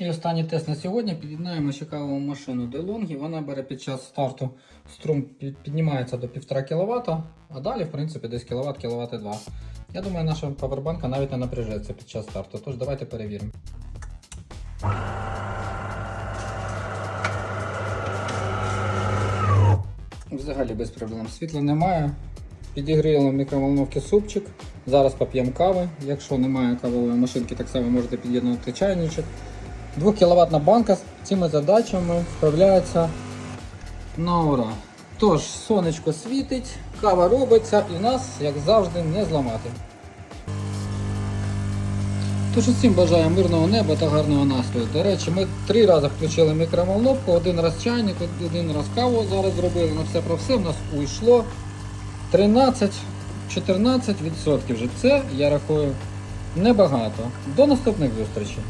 І останній тест на сьогодні. Під'єднаємо ще кавову машину DeLonghi. Вона бере під час старту струм піднімається до 1,5 кВт, а далі, в принципі, десь кВт, кВт 2. Я думаю, наша павербанка навіть не напряжеться під час старту. Тож давайте перевіримо. Взагалі без проблем. Світла немає. Підігріли в мікроволновці супчик. Зараз поп'ємо кави. Якщо немає кавової машинки, так само можете під'єднати чайничок. 2 кВт банка з цими задачами справляється на ура. Тож, сонечко світить, кава робиться і нас, як завжди, не зламати. Тож усім бажаю мирного неба та гарного настрою. До речі, ми три рази включили мікроволновку, один раз чайник, один раз каву зараз зробили. На все про все в нас уйшло 13-14% вже. Це, я рахую, небагато. До наступних зустрічей.